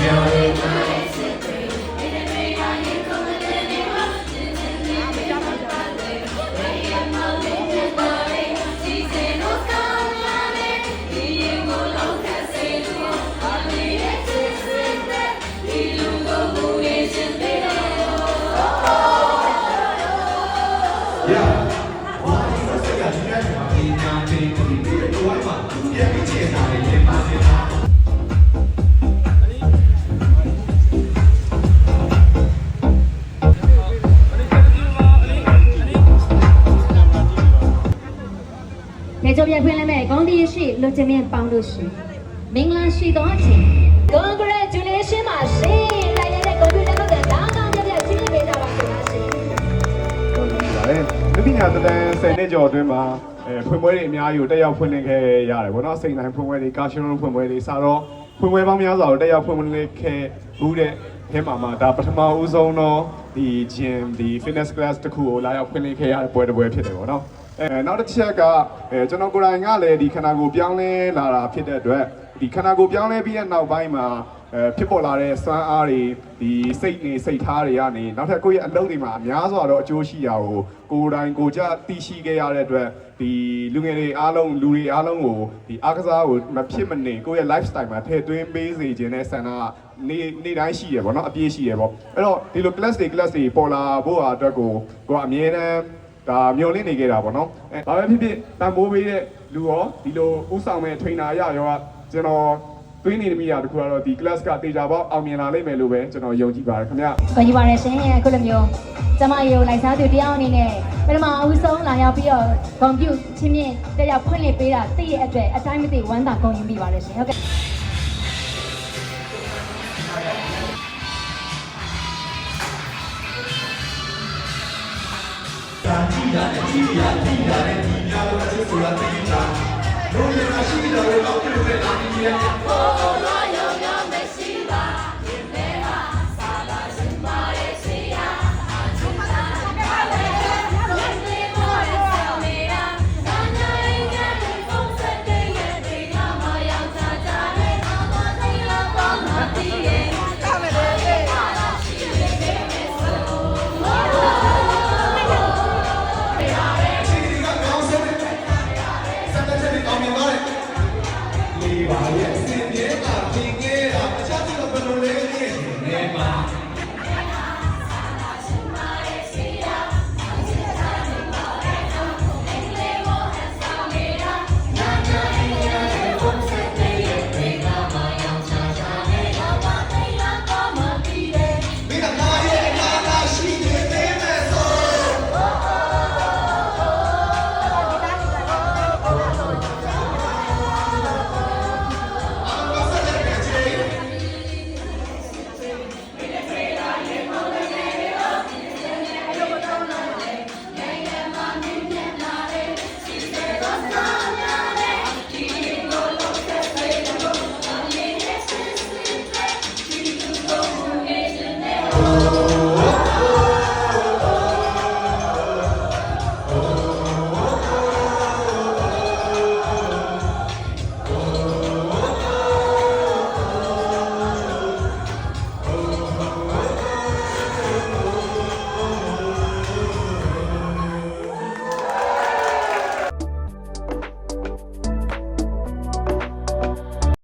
ပြော နေကြပြဖွင့်လိုက်မယ်ဂုံဒီရှိလူချင်းမြင့်ပေါင်းလို့ရှိမင်္ဂလာရှိသောအချိန် Congratulations ပါရှင်တိုင်းရတဲ့ကွန်ပျူတာတော့ဒါကောင်းကြပြချင်းပေးကြပါခင်ဗျာရှင်ဟုတ်ကဲ့ပါတယ်။လူပညာသင်တန်း10နှစ်ကျော်အတွင်းမှာအဲဖွင့်ပွဲတွေအများကြီးကိုတက်ရောက်ဖွင့်လှစ်ခဲ့ရတယ်ဗောနော်။စိန်တိုင်းဖွင့်ပွဲတွေကာရှင်လုံးဖွင့်ပွဲတွေစတော့ဖွင့်ပွဲပေါင်းများစွာကိုတက်ရောက်ဖွင့်လှစ်ခဲ့ဘူးတဲ့အဲမှာမှာဒါပထမဦးဆုံးတော့ဒီ gym ဒီ fitness class တစ်ခုကိုလာရောက်ဖွင့်လှစ်ခဲ့ရတဲ့ပွဲတစ်ပွဲဖြစ်တယ်ဗောနော်။ အဲနောက်တစ်ချက်ကအဲကျွန်တော်ကိုယ်တိုင်ကလည်းဒီခန္ဓာကိုယ်ပြောင်းလဲလာတာဖြစ်တဲ့အတွက်ဒီခန္ဓာကိုယ်ပြောင်းလဲပြီးတဲ့နောက်ပိုင်းမှာအဲဖြစ်ပေါ်လာတဲ့စွမ်းအားတွေဒီစိတ်နေစိတ်ထားတွေကနေနောက်ထပ်ကိုယ့်ရဲ့အလုပ်တွေမှာအများစွာတော့အကျိုးရှိတာကိုကိုယ်တိုင်ကိုယ်ကြသိရှိခဲ့ရတဲ့အတွက်ဒီလူငယ်တွေအားလုံးလူတွေအားလုံးကိုဒီအားကစားကိုမဖြစ်မနေကိုယ့်ရဲ့ lifestyle မှာထည့်သွင်းပေးစေခြင်းနဲ့ဆန္ဒကနေနေတိုင်းရှိရပေါ့နော်အပြည့်ရှိရပေါ့အဲ့တော့ဒီလို class တွေ class တွေပေါ်လာဖို့အတွက်ကိုကိုကအမြဲတမ်း ဒါမျောလင့်နေခဲ့တာပေါ့နော်အဲဘာပဲဖြစ်ဖြစ်တန်ဖိုးပေးတဲ့လူရောဒီလိုဥဆောင်မဲ့ trainer ရရောကကျွန်တော်သွင်းနေမိတာတခုကတော့ဒီ class ကတေချာပေါက်အောင်မြင်လာလိမ့်မယ်လို့ပဲကျွန်တော်ယုံကြည်ပါတယ်ခင်ဗျ။ကိုကြီးပါတယ်ရှင်အခုလိုမျိုးကျမရေကိုလိုက်စားသူတယောက်အနေနဲ့ပထမအဦးဆုံးလာရောက်ပြီးတော့ဂုံပြုချင်းမြင့်တက်ရောက်ဖွင့်လှစ်ပေးတာသိရဲ့အတွက်အတိုင်းမသိဝမ်းသာဂုဏ်ယူမိပါတယ်ရှင်ဟုတ်ကဲ့ ကြီးတာနဲ့ကြီးတာကြီးတာနဲ့ဒီများတော့အချို့ဆိုတာသိကြ။တို့ရရှိတာတော့အောက်ပြုတ်တဲ့အာမီယာပေါ်လာ